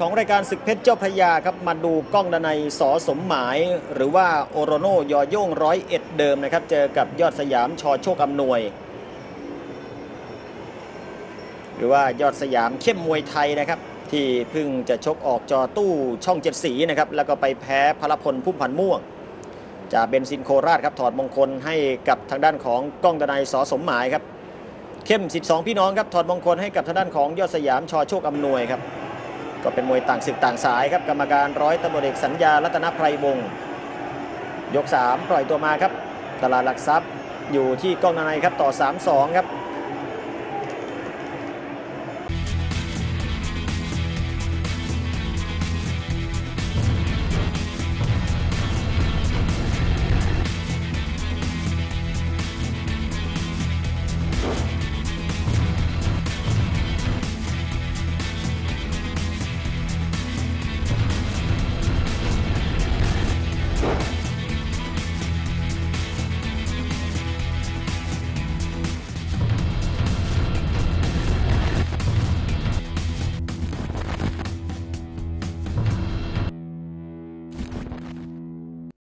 ของรายการศึกเพชรเจ้าพยาครับมาดูกล้องดนัยสอสมหมาย หรือว่าโอโรโนยอโย่งร้อยเอ็ดเดิมนะครับ เจอกับยอดสยามชอโชคอำนวย หรือว่ายอดสยามเข้มมวยไทยนะครับ ที่เพิ่งจะชกออกจอตู้ช่องเจ็ดสีนะครับ แล้วก็ไปแพ้พลพลพุ่มพันม่วงจากเบนซินโคราชครับถอดมงคลให้กับทางด้านของกล้องดนัยสอสมหมายครับเข้ม 12 พี่น้องครับถอดมงคลให้กับทางด้านของยอดสยามชอโชคอำนวยครับ ก็เป็นมวยต่างศึกต่างสายครับกรรมการร้อยตำรวจเอกสัญญารัตนไพรวงศ์ยก 3 ปล่อยตัวมาครับ ตลาดหลักทรัพย์อยู่ที่กล้องนายครับต่อ 3-2 ครับ